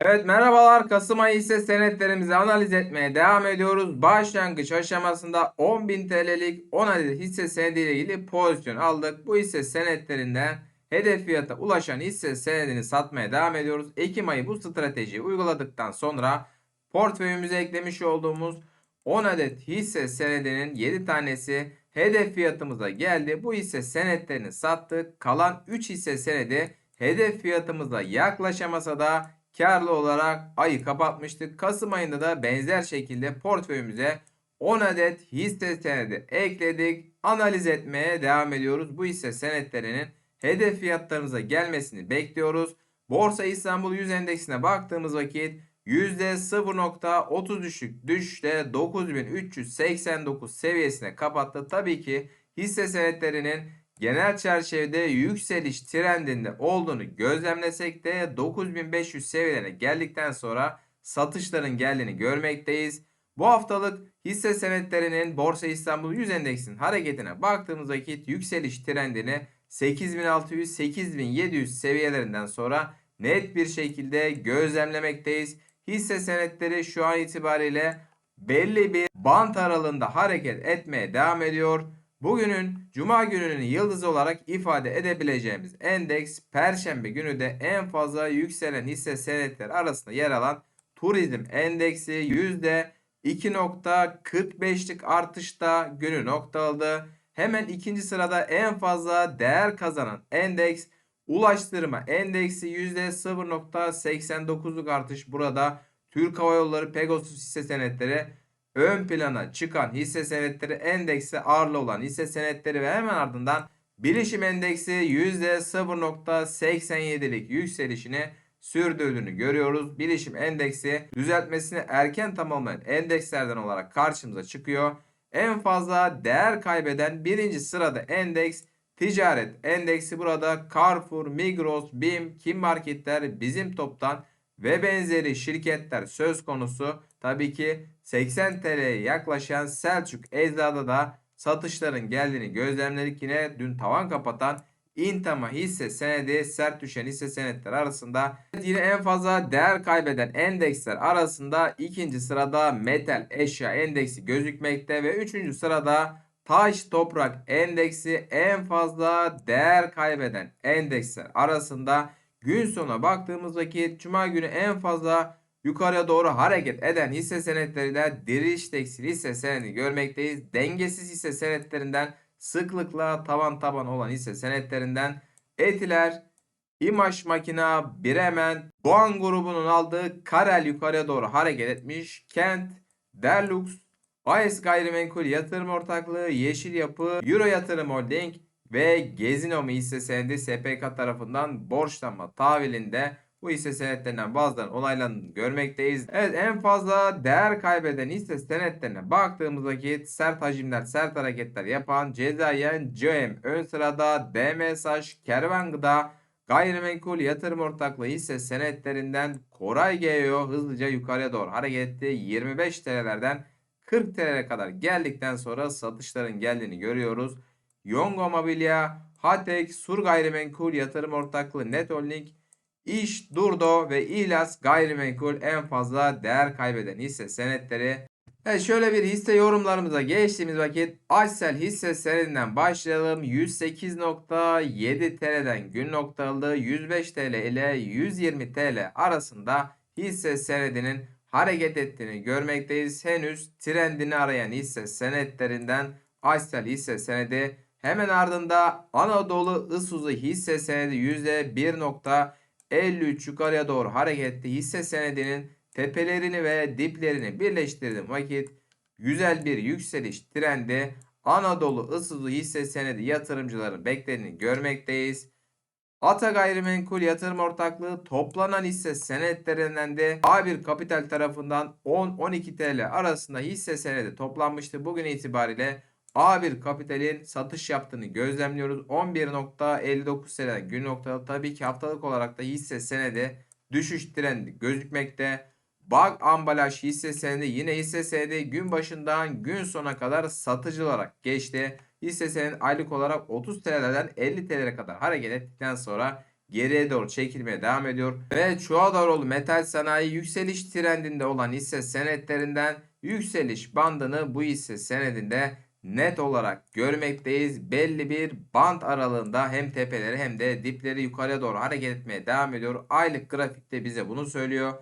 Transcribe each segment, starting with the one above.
Evet merhabalar Kasım ayı hisse senetlerimizi analiz etmeye devam ediyoruz. Başlangıç aşamasında 10.000 TL'lik 10 adet hisse senediyle ilgili pozisyon aldık. Bu hisse senetlerinden hedef fiyata ulaşan hisse senedini satmaya devam ediyoruz. Ekim ayı bu stratejiyi uyguladıktan sonra portföyümüze eklemiş olduğumuz 10 adet hisse senedinin 7 tanesi hedef fiyatımıza geldi. Bu hisse senetlerini sattık. Kalan 3 hisse senedi hedef fiyatımıza yaklaşamasa da karlı olarak ayı kapatmıştık. Kasım ayında da benzer şekilde portföyümüze 10 adet hisse senedi ekledik. Analiz etmeye devam ediyoruz. Bu hisse senetlerinin hedef fiyatlarımıza gelmesini bekliyoruz. Borsa İstanbul 100 endeksine baktığımız vakit %0.30 düşük düşüşte 9389 seviyesine kapattı. Tabii ki hisse senetlerinin genel çerçevede yükseliş trendinde olduğunu gözlemlesek de 9500 seviyelerine geldikten sonra satışların geldiğini görmekteyiz. Bu haftalık hisse senetlerinin Borsa İstanbul 100 endeksinin hareketine baktığımız vakit yükseliş trendini 8600-8700 seviyelerinden sonra net bir şekilde gözlemlemekteyiz. Hisse senetleri şu an itibariyle belli bir bant aralığında hareket etmeye devam ediyor. Bugünün Cuma gününün yıldızı olarak ifade edebileceğimiz endeks Perşembe günü de en fazla yükselen hisse senetleri arasında yer alan turizm endeksi %2.45'lik artışta günü noktaladı. Hemen ikinci sırada en fazla değer kazanan endeks ulaştırma endeksi %0.89'luk artış burada Türk Hava Yolları Pegasus hisse senetleri ön plana çıkan hisse senetleri endeksi ağırlı olan hisse senetleri ve hemen ardından bilişim endeksi %0.87'lik yükselişini sürdürdüğünü görüyoruz. Bilişim endeksi düzeltmesini erken tamamlayan endekslerden olarak karşımıza çıkıyor. En fazla değer kaybeden birinci sırada endeks ticaret endeksi burada Carrefour, Migros, BİM, Kim Marketler, Bizim Top'tan ve benzeri şirketler söz konusu. Tabii ki 80 TL'ye yaklaşan Selçuk Eczacı'da da satışların geldiğini gözlemledik. Yine dün tavan kapatan Intama hisse senedi sert düşen hisse senetler arasında yine en fazla değer kaybeden endeksler arasında ikinci sırada metal eşya endeksi gözükmekte ve üçüncü sırada taş toprak endeksi en fazla değer kaybeden endeksler arasında gün sonuna baktığımız vakit cuma günü en fazla yukarıya doğru hareket eden hisse senetleriyle diriş tekstil hisse senedi görmekteyiz. Dengesiz hisse senetlerinden sıklıkla tavan taban olan hisse senetlerinden Etiler, İmaj Makina, Bremen, Doğan grubunun aldığı Karel yukarıya doğru hareket etmiş. Kent, Derlux, AES Gayrimenkul Yatırım Ortaklığı, Yeşil Yapı, Euro Yatırım Holding ve Gezinomi hisse senedi SPK tarafından borçlanma tahvilinde bu hisse senetlerinden bazılarının onaylandığını görmekteyiz. Evet en fazla değer kaybeden hisse senetlerine baktığımız vakit sert hacimler, sert hareketler yapan Cezayen, CM ön sırada DMSH, Kervan Gıda, Gayrimenkul yatırım ortaklığı hisse senetlerinden Koray GEO hızlıca yukarıya doğru hareket etti. 25 TL'lerden 40 TL'ye kadar geldikten sonra satışların geldiğini görüyoruz. Yongo Mobilya, Hatek, Sur Gayrimenkul Yatırım Ortaklığı Net Holding, İş, Durdo ve İhlas Gayrimenkul en fazla değer kaybeden hisse senetleri. Evet şöyle bir hisse yorumlarımıza geçtiğimiz vakit Aysel hisse senedinden başlayalım. 108.7 TL'den gün noktalı 105 TL ile 120 TL arasında hisse senedinin hareket ettiğini görmekteyiz. Henüz trendini arayan hisse senetlerinden Aysel hisse senedi hemen ardında Anadolu Isuzu hisse senedi %1.53 yukarıya doğru hareketli hisse senedinin tepelerini ve diplerini birleştirdiğim vakit güzel bir yükseliş trendi Anadolu Isuzu hisse senedi yatırımcıların beklediğini görmekteyiz. Ata Gayrimenkul Yatırım Ortaklığı toplanan hisse senetlerinden de A1 Kapital tarafından 10-12 TL arasında hisse senedi toplanmıştı. Bugün itibariyle A1 Kapital'in satış yaptığını gözlemliyoruz. 11.59 TL'den gün noktalı tabii ki haftalık olarak da hisse senedi düşüş trendi gözükmekte. Bag ambalaj hisse senedi yine hisse senedi gün başından gün sona kadar satıcı olarak geçti. Hisse senedi aylık olarak 30 TL'den 50 TL'ye kadar hareket ettikten sonra geriye doğru çekilmeye devam ediyor. Ve Çuadaroğlu Metal Sanayi yükseliş trendinde olan hisse senetlerinden yükseliş bandını bu hisse senedinde net olarak görmekteyiz. Belli bir band aralığında hem tepeleri hem de dipleri yukarıya doğru hareket etmeye devam ediyor. Aylık grafikte bize bunu söylüyor.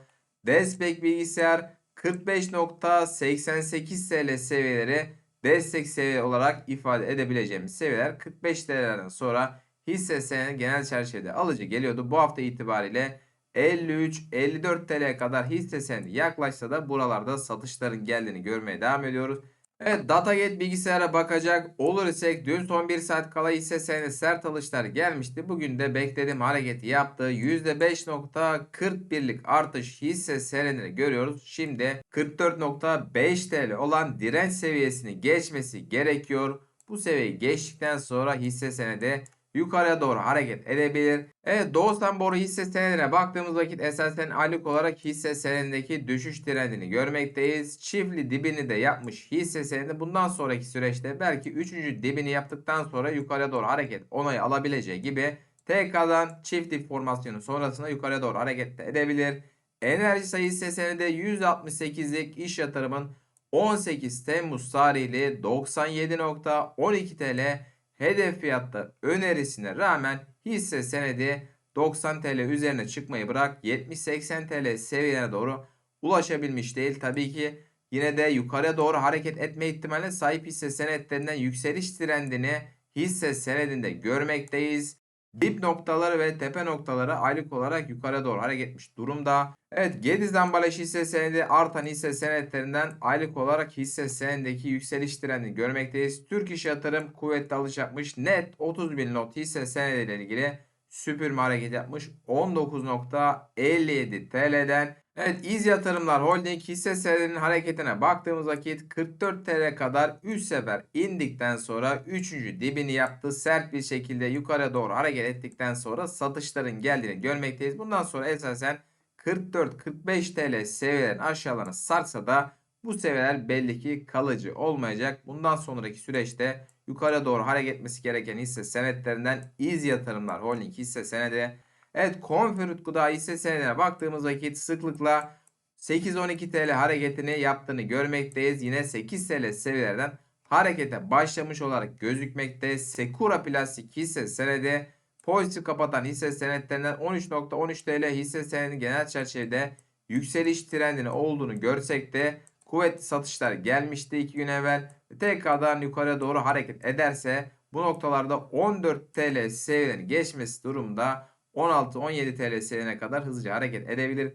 Despek bilgisayar 45.88 TL seviyeleri destek seviye olarak ifade edebileceğimiz seviyeler 45 TL'lerden sonra hisse senedi genel çerçevede alıcı geliyordu. Bu hafta itibariyle 53-54 TL'ye kadar hisse senedi yaklaşsa da buralarda satışların geldiğini görmeye devam ediyoruz. Evet Datagate bilgisayara bakacak olur isek dün son 1 saat kala hisse senedi sert alışlar gelmişti. Bugün de beklediğim hareketi yaptı. %5.41'lik artış hisse senedini görüyoruz. Şimdi 44.5 TL olan direnç seviyesini geçmesi gerekiyor. Bu seviyeyi geçtikten sonra hisse senedi yukarıya doğru hareket edebilir. Evet Doğustan Boru hisse senedine baktığımız vakit esasen aylık olarak hisse senedindeki düşüş trendini görmekteyiz. Çiftli dibini de yapmış hisse senedi bundan sonraki süreçte belki 3. dibini yaptıktan sonra yukarıya doğru hareket onayı alabileceği gibi tekrardan çift dip formasyonu sonrasında yukarıya doğru hareket edebilir. Enerji sayı hisse senedi %68'lik iş yatırımın 18 Temmuz tarihli 97.12 TL hedef fiyatta önerisine rağmen hisse senedi 90 TL üzerine çıkmayı bırak 70-80 TL seviyelerine doğru ulaşabilmiş değil. Tabii ki yine de yukarıya doğru hareket etme ihtimaline sahip hisse senetlerinden yükseliş trendini hisse senedinde görmekteyiz. Dip noktaları ve tepe noktaları aylık olarak yukarı doğru hareket etmiş durumda. Evet Gediz ambalaj hisse senedi artan hisse senetlerinden aylık olarak hisse senedindeki yükseliş trendini görmekteyiz. Türk İş Yatırım kuvvetli alış yapmış. Net 30 bin lot hisse senediyle ilgili süpürme hareket yapmış. 19.57 TL'den. Evet İz Yatırımlar Holding hisse senedinin hareketine baktığımız vakit 44 TL kadar 3 sefer indikten sonra 3. dibini yaptı. Sert bir şekilde yukarı doğru hareket ettikten sonra satışların geldiğini görmekteyiz. Bundan sonra esasen 44-45 TL seviyelerin aşağılarına sarsa da bu seviyeler belli ki kalıcı olmayacak. Bundan sonraki süreçte yukarı doğru hareket etmesi gereken hisse senetlerinden İz Yatırımlar Holding hisse senedi. Evet Conferut Gıda hisse senedine baktığımız vakit sıklıkla 8-12 TL hareketini yaptığını görmekteyiz. Yine 8 TL seviyelerden harekete başlamış olarak gözükmekte. Sekura Plastik hisse senedi pozitif kapatan hisse senetlerinden 13.13 TL hisse senedi genel çerçevede yükseliş trendini olduğunu görsek de kuvvetli satışlar gelmişti 2 gün evvel. Tekrardan yukarı doğru hareket ederse bu noktalarda 14 TL seviyelerini geçmesi durumda 16-17 TL seviyene kadar hızlıca hareket edebilir.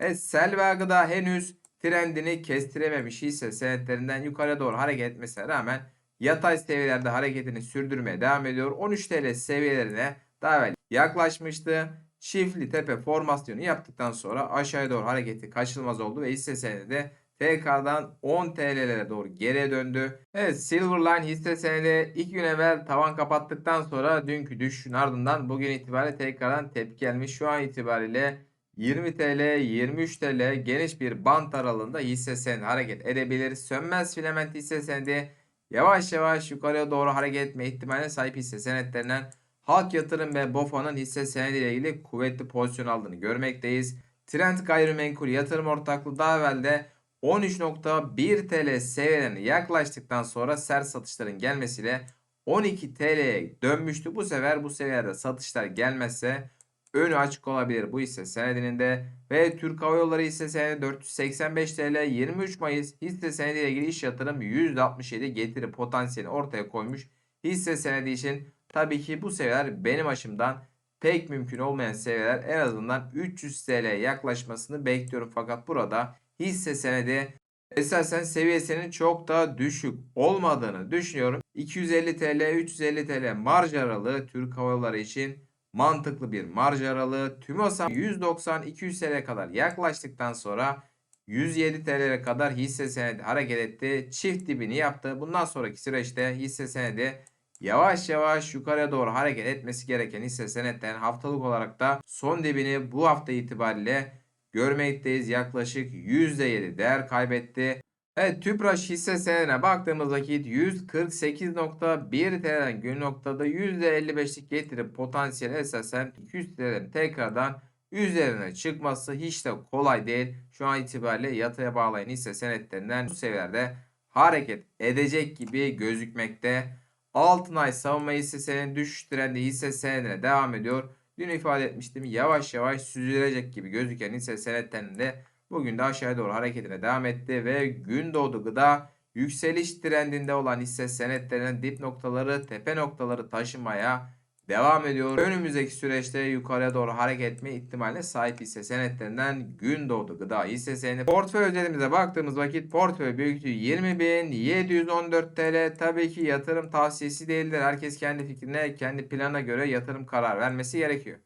Evet Selva Gıda henüz trendini kestirememiş hisse senetlerinden yukarı doğru hareket etmesine rağmen yatay seviyelerde hareketini sürdürmeye devam ediyor. 13 TL seviyelerine daha evvel yaklaşmıştı. Çiftli tepe formasyonu yaptıktan sonra aşağıya doğru hareketi kaçınılmaz oldu ve hisse senedi tekrardan 10 TL'lere doğru geriye döndü. Evet Silverline hisse senedi 2 gün evvel tavan kapattıktan sonra dünkü düşüşün ardından bugün itibariyle tekrardan tepki gelmiş. Şu an itibariyle 20 TL, 23 TL geniş bir bant aralığında hisse senedi hareket edebilir. Sönmez filament hisse senedi yavaş yavaş yukarıya doğru hareket etme ihtimaline sahip hisse senetlerinden Halk Yatırım ve BOFA'nın hisse senedi ile ilgili kuvvetli pozisyon aldığını görmekteyiz. Trend Gayrimenkul Yatırım Ortaklığı daha evvel de 13.1 TL seviyelerine yaklaştıktan sonra sert satışların gelmesiyle 12 TL'ye dönmüştü. Bu sefer bu seviyede satışlar gelmezse önü açık olabilir bu hisse senedinin de ve Türk Hava Yolları hisse senedi 485 TL 23 Mayıs hisse senedi ile ilgili iş yatırım %67 getiri potansiyeli ortaya koymuş. Hisse senedi için tabii ki bu seviyeler benim açımdan pek mümkün olmayan seviyeler en azından 300 TL yaklaşmasını bekliyorum fakat burada hisse senedi esasen seviyesinin çok daha düşük olmadığını düşünüyorum. 250 TL 350 TL marj aralığı Türk Hava Yolları için mantıklı bir marj aralığı. TÜMOSAM 190-200 TL kadar yaklaştıktan sonra 107 TL'ye kadar hisse senedi hareket etti. Çift dibini yaptı. Bundan sonraki süreçte hisse senedi yavaş yavaş yukarıya doğru hareket etmesi gereken hisse senetlerin haftalık olarak da son dibini bu hafta itibariyle görmekteyiz. Yaklaşık %7 değer kaybetti. Evet Tüpraş hisse senedine baktığımız vakit 148.1 TL'den gün noktada %55'lik getiri potansiyeli esasen 200 TL'nin tekrardan üzerine çıkması hiç de kolay değil. Şu an itibariyle yataya bağlayan hisse senetlerinden bu seviyelerde hareket edecek gibi gözükmekte. Altınay savunma hisse senedi düşüş trendi hisse senedine devam ediyor. Dün ifade etmiştim yavaş yavaş süzülecek gibi gözüken hisse senetlerinde bugün de aşağıya doğru hareketine devam etti ve gün doğdu gıda yükseliş trendinde olan hisse senetlerinin dip noktaları tepe noktaları taşımaya devam ediyor. Önümüzdeki süreçte yukarıya doğru hareket etme ihtimaline sahip hisse senetlerinden gün doğdu gıda hisse senedi. Portföy özelimize baktığımız vakit portföy büyüklüğü 20.714 TL. Tabii ki yatırım tavsiyesi değildir. Herkes kendi fikrine, kendi plana göre yatırım karar vermesi gerekiyor.